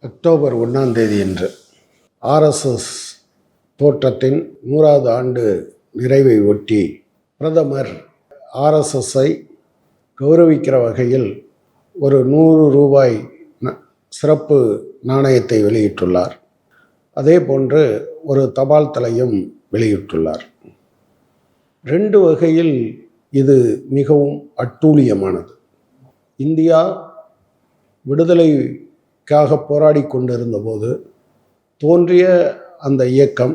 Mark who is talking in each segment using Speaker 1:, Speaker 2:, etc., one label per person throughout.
Speaker 1: October ஒன்றாம் தேதி என்று ஆர்எஸ்எஸ் தோற்றத்தின் நூறாவது ஆண்டு நிறைவை ஒட்டி பிரதமர் ஆர்எஸ்எஸ்ஸை கௌரவிக்கிற வகையில் ஒரு நூறு ரூபாய் ந- சிறப்பு நாணயத்தை வெளியிட்டுள்ளார். அதே போன்று ஒரு தபால் தலையும் வெளியிட்டுள்ளார். ரெண்டு வகையில் இது மிகவும் அட்டூழியமானது. இந்தியா விடுதலை விடுதலைக்காக போராடி கொண்டிருந்தபோது தோன்றிய அந்த இயக்கம்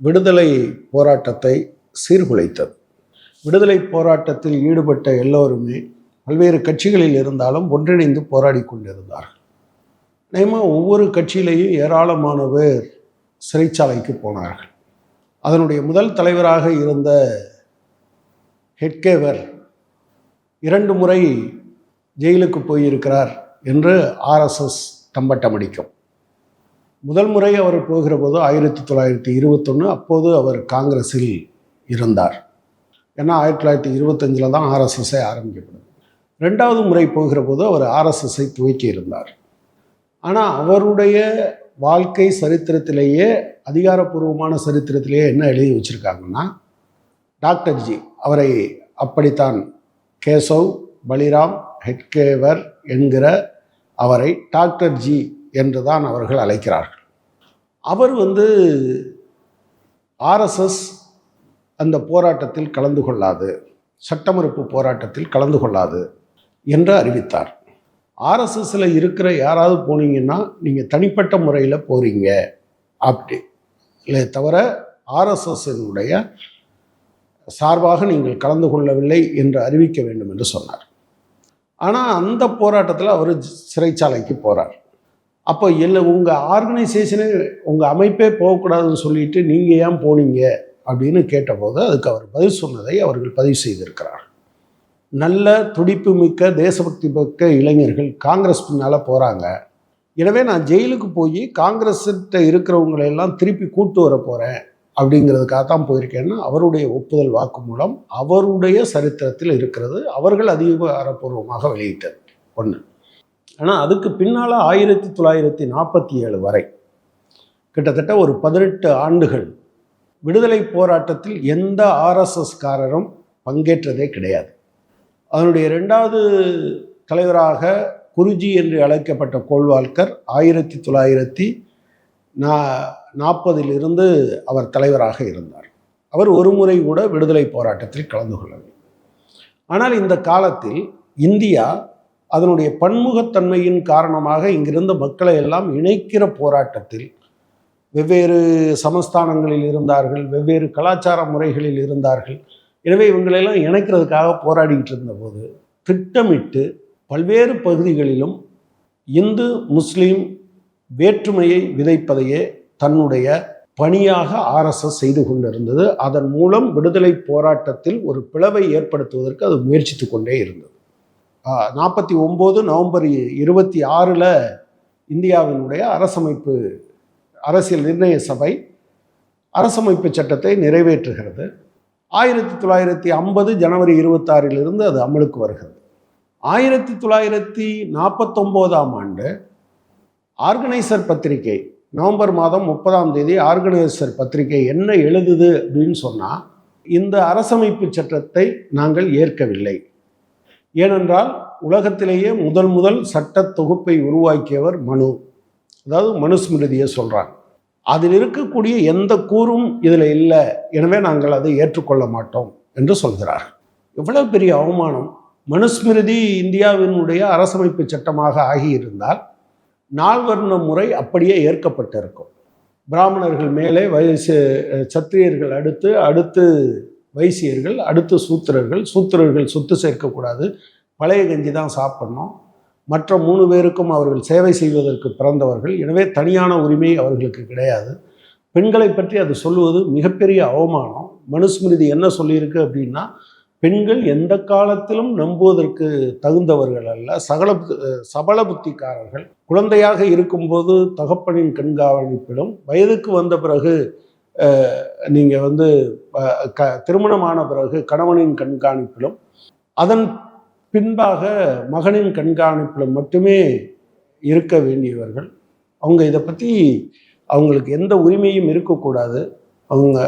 Speaker 1: விடுதலை போராட்டத்தை சீர்குலைத்தது. விடுதலை போராட்டத்தில் ஈடுபட்ட எல்லோருமே பல்வேறு கட்சிகளில் இருந்தாலும் ஒன்றிணைந்து போராடி கொண்டிருந்தார்கள். நிச்சயமாக ஒவ்வொரு கட்சியிலேயும் ஏராளமான பேர் சிறைச்சாலைக்கு போனார்கள். அதனுடைய முதல் தலைவராக இருந்த ஹெட்கேவர் இரண்டு முறை ஜெயிலுக்கு போயிருக்கிறார். என்று ஆர்எஸ்எஸ் தம்பட்டமடிக்கும் முதல் முறை அவர் போகிற போது ஆயிரத்தி தொள்ளாயிரத்தி இருபத்தொன்று அப்போது அவர் காங்கிரஸில் இருந்தார். ஏன்னா ஆயிரத்தி தொள்ளாயிரத்தி இருபத்தஞ்சில் தான் ஆர்எஸ்எஸ்ஐ ஆரம்பிக்கப்படுது ரெண்டாவது முறை போகிற போது அவர் ஆர்எஸ்எஸ்ஸை துவக்கி இருந்தார். ஆனால் அவருடைய வாழ்க்கை சரித்திரத்திலேயே அதிகாரப்பூர்வமான சரித்திரத்திலேயே என்ன எழுதி வச்சுருக்காங்கன்னா டாக்டர்ஜி அவரை அப்படித்தான் கேசவ் பலிராம் ஹெட்கேவர் என்கிற அவரை டாக்டர் ஜி என்று தான் அவர்கள் அழைக்கிறார்கள். அவர் வந்து ஆர்எஸ்எஸ் அந்த போராட்டத்தில் கலந்து கொள்ளாது சட்டமறுப்பு போராட்டத்தில் கலந்து கொள்ளாது என்று அறிவித்தார். ஆர்எஸ்எஸில் இருக்கிற யாராவது போனீங்கன்னா நீங்கள் தனிப்பட்ட முறையில் போகிறீங்க அப்படி. இல்லை தவிர ஆர்எஸ்எஸ்னுடைய சார்பாக நீங்கள் கலந்து கொள்ளவில்லை என்று அறிவிக்க வேண்டும் என்று சொன்னார். ஆனால் அந்த போராட்டத்தில் அவர் சிறைச்சாலைக்கு போகிறார் அப்போ இல்லை உங்கள் ஆர்கனைசேஷனே உங்கள் அமைப்பே போகக்கூடாதுன்னு சொல்லிட்டு நீங்கள் ஏன் போனீங்க? அப்படின்னு கேட்டபோது அதுக்கு அவர் பதில் சொன்னதை அவர்கள் பதிவு செய்திருக்கிறார். நல்ல துடிப்பு மிக்க தேசபக்தி மிக்க இளைஞர்கள் காங்கிரஸ் பின்னால் போகிறாங்க எனவே நான் ஜெயிலுக்கு போய் காங்கிரஸ்கிட்ட இருக்கிறவங்களெல்லாம் திருப்பி கூட்டு வர போகிறேன் அப்படிங்கிறதுக்காக தான் போயிருக்கேன்னா அவருடைய ஒப்புதல் வாக்கு மூலம் அவருடைய சரித்திரத்தில் இருக்கிறது அவர்கள் அதிகாரப்பூர்வமாக வெளியிட்டது. ஒன்று ஆனால் அதுக்கு பின்னால் ஆயிரத்தி தொள்ளாயிரத்தி நாற்பத்தி ஏழு வரை கிட்டத்தட்ட ஒரு பதினெட்டு ஆண்டுகள் விடுதலை போராட்டத்தில் எந்த ஆர்எஸ்எஸ்காரரும் பங்கேற்றதே கிடையாது. அதனுடைய ரெண்டாவது தலைவராக குருஜி என்று அழைக்கப்பட்ட கோல்வால்கர் ஆயிரத்தி தொள்ளாயிரத்தி நா நாற்பதிலிருந்து அவர் தலைவராக இருந்தார். அவர் ஒரு முறை கூட விடுதலை போராட்டத்தில் கலந்து கொள்ளவில்லை. ஆனால் இந்த காலத்தில் இந்தியா அதனுடைய பன்முகத்தன்மையின் காரணமாக இங்கிருந்த மக்களை எல்லாம் இணைக்கிற போராட்டத்தில் வெவ்வேறு சமஸ்தானங்களில் இருந்தார்கள் வெவ்வேறு கலாச்சார முறைகளில் இருந்தார்கள். எனவே இவங்களெல்லாம் இணைக்கிறதுக்காக போராடிக்கிட்டு இருந்தபோது திட்டமிட்டு பல்வேறு பகுதிகளிலும் இந்து முஸ்லீம் வேற்றுமையை விதைப்பதையே தன்னுடைய பணியாக ஆர்எஸ்எஸ் செய்து கொண்டிருந்தது. அதன் மூலம் விடுதலை போராட்டத்தில் ஒரு பிளவை ஏற்படுத்துவதற்கு அது முயற்சித்து கொண்டே இருந்தது. நாற்பத்தி ஒம்பது நவம்பர் இருபத்தி ஆறில் இந்தியாவினுடைய அரசமைப்பு அரசியல் நிர்ணய சபை அரசமைப்பு சட்டத்தை நிறைவேற்றுகிறது. ஆயிரத்தி தொள்ளாயிரத்தி ஐம்பது ஜனவரி இருபத்தாறிலிருந்து அது அமலுக்கு வருகிறது. ஆயிரத்தி தொள்ளாயிரத்தி நாற்பத்தொம்போதாம் ஆண்டு ஆர்கனைசர் பத்திரிகை நவம்பர் மாதம் முப்பதாம் தேதி ஆர்கனைசர் பத்திரிகை என்ன எழுதுது அப்படின்னு சொன்னால் இந்த அரசமைப்பு சட்டத்தை நாங்கள் ஏற்கவில்லை. ஏனென்றால் உலகத்திலேயே முதல் முதல் சட்ட தொகுப்பை உருவாக்கியவர் மனு. அதாவது மனுஸ்மிருதியை சொல்கிறாங்க அதில் இருக்கக்கூடிய எந்த கூறும் இதில் இல்லை. எனவே நாங்கள் அதை ஏற்றுக்கொள்ள மாட்டோம் என்று சொல்கிறார். எவ்வளவு பெரிய அவமானம். மனுஸ்மிருதி இந்தியாவினுடைய அரசமைப்பு சட்டமாக ஆகியிருந்தால் நால்வர்ண முறை அப்படியே ஏற்கப்பட்டிருக்கும். பிராமணர்கள் மேலே வயசு சத்திரியர்கள் அடுத்து அடுத்து வைசியர்கள் அடுத்து சூத்திரர்கள். சூத்திரர்கள் சொத்து சேர்க்கக்கூடாது. பழைய கஞ்சி தான் சாப்பிடணும். மற்ற மூணு பேருக்கும் அவர்கள் சேவை செய்வதற்கு பிறந்தவர்கள். எனவே தனியான உரிமை அவர்களுக்கு கிடையாது. பெண்களை பற்றி அது சொல்லுவது மிகப்பெரிய அவமானம். மனுஸ்மிருதி என்ன சொல்லியிருக்கு அப்படின்னா பெண்கள் எந்த காலத்திலும் நம்புவதற்கு தகுந்தவர்கள் அல்ல. சகல சபல புத்திக்காரர்கள். குழந்தையாக இருக்கும்போது தகப்பனின் கண்காணிப்பிலும் வயதுக்கு வந்த பிறகு நீங்கள் வந்து க திருமணமான பிறகு கணவனின் கண்காணிப்பிலும் அதன் பின்பாக மகனின் கண்காணிப்பிலும் மட்டுமே இருக்க வேண்டியவர்கள். அவங்க இதை பற்றி அவங்களுக்கு எந்த உரிமையும் இருக்கக்கூடாது. அவங்க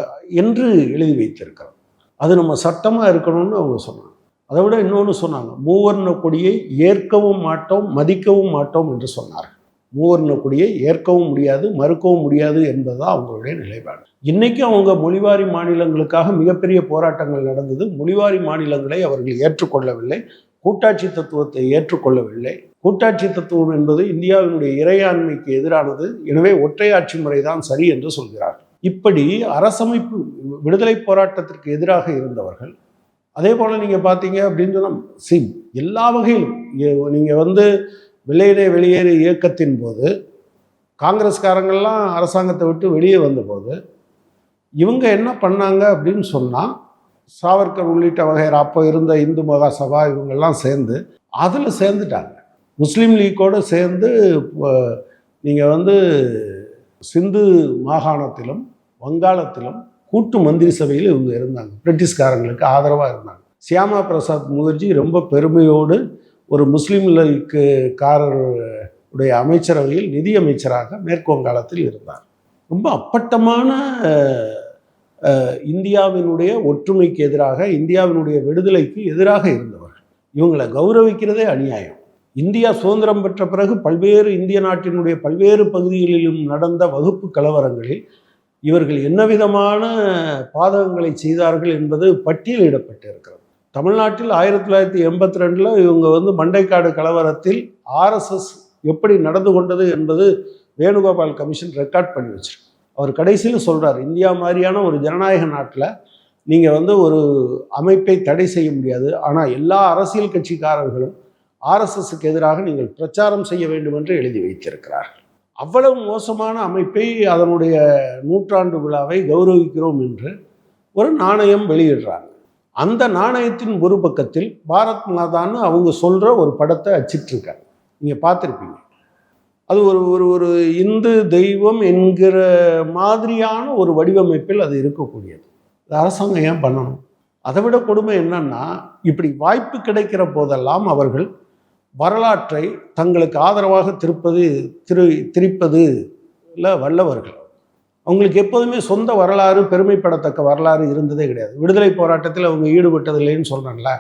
Speaker 1: என்று எழுதி வைத்திருக்கிறார் அது நம்ம சட்டமாக இருக்கணும்னு அவங்க சொன்னாங்க. அதை விட இன்னொன்று சொன்னாங்க மூவர்ண கொடியை ஏற்கவும் மாட்டோம் மதிக்கவும் மாட்டோம் என்று சொன்னார்கள். மூவர்ண கொடியை ஏற்கவும் முடியாது மறுக்கவும் முடியாது என்பதுதான் அவங்களுடைய நிலைப்பாடு. இன்றைக்கும் அவங்க மொழிவாரி மாநிலங்களுக்காக மிகப்பெரிய போராட்டங்கள் நடந்தது. மொழிவாரி மாநிலங்களை அவர்கள் ஏற்றுக்கொள்ளவில்லை கூட்டாட்சி தத்துவத்தை ஏற்றுக்கொள்ளவில்லை. கூட்டாட்சி தத்துவம் என்பது இந்தியாவினுடைய இறையாண்மைக்கு எதிரானது. எனவே ஒற்றையாட்சி முறைதான் சரி என்று சொல்கிறார்கள். இப்படி அரசமைப்பு விடுதலை போராட்டத்திற்கு எதிராக இருந்தவர்கள் அதே போல் நீங்கள் பார்த்தீங்க அப்படின்னு சொன்னால் சி எல்லா வகையிலும் நீங்கள் வந்து வெளியிலே வெளியேறு இயக்கத்தின் போது காங்கிரஸ்காரங்கள்லாம் அரசாங்கத்தை விட்டு வெளியே வந்தபோது இவங்க என்ன பண்ணாங்க அப்படின்னு சொன்னால் சாவர்கர் உள்ளிட்ட வகையர் அப்போ இருந்த இந்து மகா சபா இவங்கெல்லாம் சேர்ந்து அதில் சேர்ந்துட்டாங்க. முஸ்லீம் லீக்கோடு சேர்ந்து நீங்கள் வந்து சிந்து மாகாணத்திலும் வங்காளத்திலும் கூட்டு மந்திரி சபையில் இவங்க இருந்தாங்க. பிரிட்டிஷ்காரங்களுக்கு ஆதரவாக இருந்தாங்க. சியாமா பிரசாத் முகர்ஜி ரொம்ப பெருமையோடு ஒரு முஸ்லீம் லீக்குக்காரர் உடைய அமைச்சரவையில் நிதி அமைச்சராக மேற்கு வங்காளத்தில் இருந்தார். ரொம்ப அப்பட்டமான இந்தியாவினுடைய ஒற்றுமைக்கு எதிராக இந்தியாவினுடைய விடுதலைக்கு எதிராக இருந்தவர்கள் இவங்களை கௌரவிக்கிறதே அநியாயம். இந்தியா சுதந்திரம் பெற்ற பிறகு பல்வேறு இந்திய நாட்டினுடைய பல்வேறு பகுதிகளிலும் நடந்த வகுப்பு கலவரங்களில் இவர்கள் என்ன விதமான பாதகங்களை செய்தார்கள் என்பது பட்டியலிடப்பட்டிருக்கிறது தமிழ்நாட்டில் ஆயிரத்தி தொள்ளாயிரத்தி எண்பத்தி ரெண்டில் இவங்க வந்து மண்டைக்காடு கலவரத்தில் ஆர்எஸ்எஸ் எப்படி நடந்து கொண்டது என்பது வேணுகோபால் கமிஷன் ரெக்கார்ட் பண்ணி வச்சிருக்கு. அவர் கடைசியில் சொல்கிறார் இந்தியா மாதிரியான ஒரு ஜனநாயக நாட்டில் நீங்கள் வந்து ஒரு அமைப்பை தடை செய்ய முடியாது. ஆனால் எல்லா அரசியல் கட்சிக்காரர்களும் ஆர்எஸ்எஸ்க்கு எதிராக நீங்கள் பிரச்சாரம் செய்ய வேண்டும் என்று எழுதி வைத்திருக்கிறார்கள். அவ்வளவு மோசமான அமைப்பை அதனுடைய நூற்றாண்டு விழாவை கௌரவிக்கிறோம் என்று ஒரு நாணயம் வெளியிடுறாங்க. அந்த நாணயத்தின் ஒரு பக்கத்தில் பாரத் மாதான்னு அவங்க சொல்கிற ஒரு படத்தை அச்சிட்ருக்காங்க நீங்கள் பார்த்துருப்பீங்க. அது ஒரு ஒரு ஒரு இந்து தெய்வம் என்கிற மாதிரியான ஒரு வடிவமைப்பில் அது இருக்கக்கூடியது. இது அரசாங்கம் ஏன் பண்ணணும்? அதை விட கொடுமை என்னன்னா இப்படி வாய்ப்பு கிடைக்கிற போதெல்லாம் அவர்கள் வரலாற்றை தங்களுக்கு ஆதரவாக திருப்பது திரு திரிப்பது இல்லை வல்லவர்கள். அவங்களுக்கு எப்போதுமே சொந்த வரலாறு பெருமைப்படத்தக்க வரலாறு இருந்ததே கிடையாது. விடுதலை போராட்டத்தில் அவங்க ஈடுபட்டதில்லைன்னு சொல்கிறேன்ல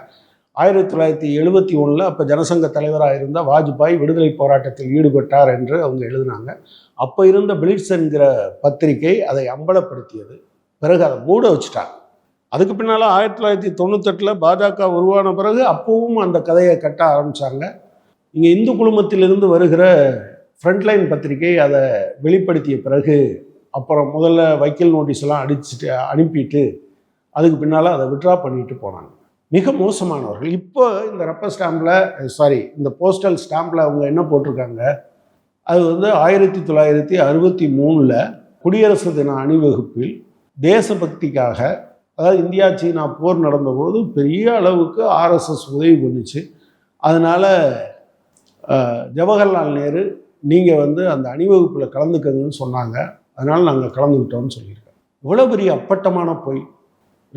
Speaker 1: ஆயிரத்தி தொள்ளாயிரத்தி எழுபத்தி ஒன்றில் அப்போ ஜனசங்க தலைவராக இருந்த வாஜ்பாய் விடுதலை போராட்டத்தில் ஈடுபட்டார் என்று அவங்க எழுதினாங்க. அப்போ இருந்த பிளிட்ஸ் என்கிற பத்திரிகை அதை அம்பலப்படுத்தியது. பிறகு அதை மூட வச்சுட்டாங்க. அதுக்கு பின்னால் ஆயிரத்தி தொள்ளாயிரத்தி தொண்ணூத்தெட்டில் பாஜக உருவான பிறகு அப்போவும் அந்த கதையை கட்ட ஆரம்பித்தாங்க இங்கே இந்து குழுமத்திலிருந்து வருகிற ஃப்ரண்ட்லைன் பத்திரிகை அதை வெளிப்படுத்திய பிறகு அப்புறம் முதல்ல வைக்கல் நோட்டீஸ்லாம் அடிச்சுட்டு அனுப்பிட்டு அதுக்கு பின்னால் அதை விட்ரா பண்ணிட்டு போனாங்க. மிக மோசமானவர்கள். இப்போ இந்த ரப்பர் ஸ்டாம்பில் சாரி இந்த போஸ்டல் ஸ்டாம்பில் அவங்க என்ன போட்டிருக்காங்க? அது வந்து ஆயிரத்தி தொள்ளாயிரத்தி அறுபத்தி மூணில் குடியரசு தின அணிவகுப்பில் தேசபக்திக்காக அதாவது இந்தியா சீனா போர் நடந்தபோது பெரிய அளவுக்கு ஆர்எஸ்எஸ் உதவி பண்ணுச்சு. அதனால் ஜவஹர்லால் நேரு நீங்கள் வந்து அந்த அணிவகுப்பில் கலந்துக்கங்கன்னு சொன்னாங்க. அதனால் நாங்கள் கலந்துக்கிட்டோம்னு சொல்லியிருக்கோம் இவ்வளோ பெரிய அப்பட்டமான பொய்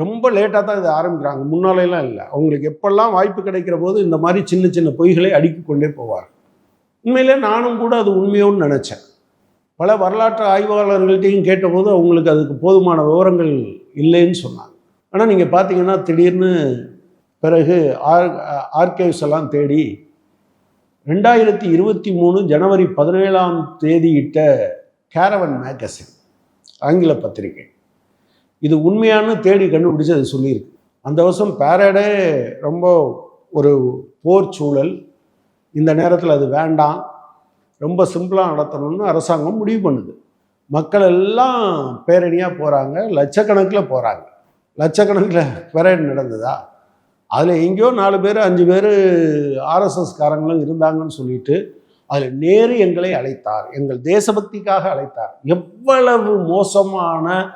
Speaker 1: ரொம்ப லேட்டாக தான் இதை ஆரம்பிக்கிறாங்க. முன்னாலேலாம் இல்லை. அவங்களுக்கு எப்பெல்லாம் வாய்ப்பு கிடைக்கிற போது இந்த மாதிரி சின்ன சின்ன பொய்களை அடுக்கி கொண்டே போவார் உண்மையிலே நானும் கூட அது உண்மையோன்னு நினச்சேன். பல வரலாற்று ஆய்வாளர்கள்ட்டையும் கேட்டபோது அவங்களுக்கு அதுக்கு போதுமான விவரங்கள் இல்லைன்னு சொன்னாங்க. ஆனால் நீங்கள் பார்த்தீங்கன்னா திடீர்னு பிறகு ஆர் ஆர்கைவ்ஸ் எல்லாம் தேடி ரெண்டாயிரத்தி இருபத்தி மூணு ஜனவரி பதினேழாம் தேதியிட்ட கேரவன் மேகசின் ஆங்கில பத்திரிகை. இது உண்மையான தேடி கண்டுபிடிச்சு அது சொல்லியிருக்கு. அந்த வருஷம் பேரடே ரொம்ப ஒரு போர் சூழல். இந்த நேரத்தில் அது வேண்டாம். ரொம்ப சிம்பிளாக நடத்தணும்னு அரசாங்கம் முடிவு பண்ணுது. மக்கள் எல்லாம் பேரணியாக போகிறாங்க லட்சக்கணக்கில் போகிறாங்க லட்சக்கணக்கில் பேரடி நடந்ததா? அதில் எங்கேயோ நாலு பேர் அஞ்சு பேர் ஆர்எஸ்எஸ்காரங்களும் இருந்தாங்கன்னு சொல்லிட்டு அதில் நேரு எங்களை அழைத்தார். எங்கள் தேசபக்திக்காக அழைத்தார். எவ்வளவு மோசமானவர்கள்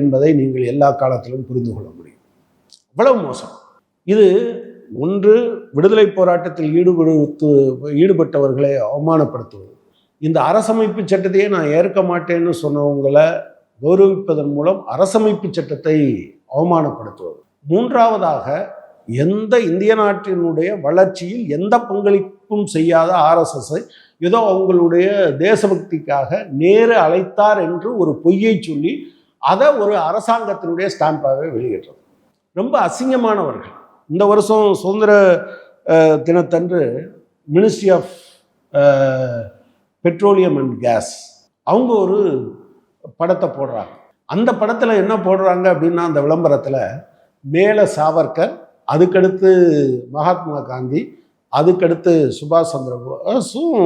Speaker 1: என்பதை நீங்கள் எல்லா காலத்திலும் புரிந்து கொள்ள முடியும். அவ்வளவு மோசம். இது ஒன்று விடுதலை போராட்டத்தில் ஈடுபடுத்து ஈடுபட்டவர்களை அவமானப்படுத்துவது. இந்த அரசமைப்பு சட்டத்தையே நான் ஏற்க மாட்டேன்னு சொன்னவங்களை கௌரவிப்பதன் மூலம் அரசமைப்பு சட்டத்தை அவமானப்படுத்துவது. மூன்றாவதாக எந்த இந்திய நாட்டினுடைய வளர்ச்சியில் எந்த பங்களிப்பும் செய்யாத ஆர்எஸ்எஸ்ஸை ஏதோ அவங்களுடைய தேசபக்திக்காக நேரு அழைத்தார் என்று ஒரு பொய்யை சொல்லி அதை ஒரு அரசாங்கத்தினுடைய ஸ்டாம்பாகவே வெளியிடுறது ரொம்ப அசிங்கமானவர்கள். இந்த வருஷம் சுதந்திர தினத்தன்று ministry of petroleum and gas அவங்க ஒரு படத்தை போடுறாங்க. அந்த படத்தில் என்ன போடுறாங்க அப்படின்னா அந்த விளம்பரத்தில் மேலே சாவர்கர் அதுக்கடுத்து மகாத்மா காந்தி அதுக்கடுத்து சுபாஷ் சந்திர போஸும்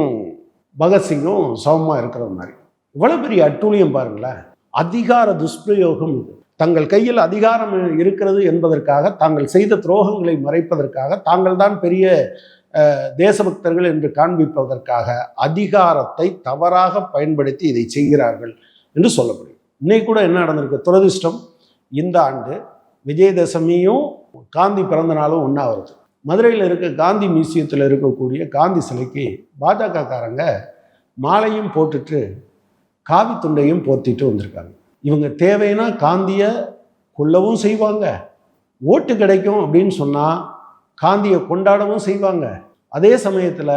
Speaker 1: பகத்சிங்கும் சமமாக இருக்கிற மாதிரி. இவ்வளோ பெரிய அட்டூழியம் பாருங்களேன். அதிகார துஷ்பிரயோகம் இது. தங்கள் கையில் அதிகாரம் இருக்கிறது என்பதற்காக தாங்கள் செய்த துரோகங்களை மறைப்பதற்காக தாங்கள் தான் பெரிய தேசபக்தர்கள் என்று காண்பிப்பதற்காக அதிகாரத்தை தவறாக பயன்படுத்தி இதை செய்கிறார்கள் என்று சொல்ல முடியும் இன்னைக்கு கூட என்ன நடந்திருக்கு? துரதிர்ஷ்டம் இந்த ஆண்டு விஜயதசமியும் காந்தி பிறந்த நாளும் ஒன்றா வருது. மதுரையில் இருக்க காந்தி மியூசியத்தில் இருக்கக்கூடிய காந்தி சிலைக்கு பாஜக காரங்க மாலையும் போட்டுட்டு காவி துண்டையும் போர்த்திட்டு வந்திருக்காங்க. இவங்க தேவைன்னா காந்தியை கொல்லவும் செய்வாங்க. ஓட்டு கிடைக்கும் அப்படின்னு சொன்னால் காந்தியை கொண்டாடவும் செய்வாங்க. அதே சமயத்தில்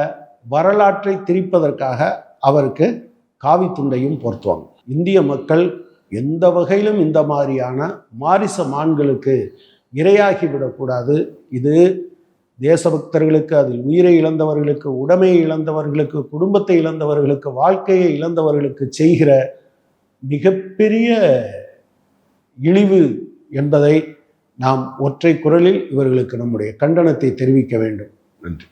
Speaker 1: வரலாற்றை திரிப்பதற்காக அவருக்கு காவி துண்டையும் போர்த்துவாங்க. இந்திய மக்கள் எந்த வகையிலும் இந்த மாதிரியான மாரிச மான்களுக்கு இரையாகி விடக்கூடாது. இது தேசபக்தர்களுக்கு அதில் உயிரை இழந்தவர்களுக்கு உடமையை இழந்தவர்களுக்கு குடும்பத்தை இழந்தவர்களுக்கு வாழ்க்கையை இழந்தவர்களுக்கு செய்கிற மிகப்பெரிய இழிவு என்பதை நாம் ஒற்றை குரலில் இவர்களுக்கு நம்முடைய கண்டனத்தை தெரிவிக்க வேண்டும். நன்றி.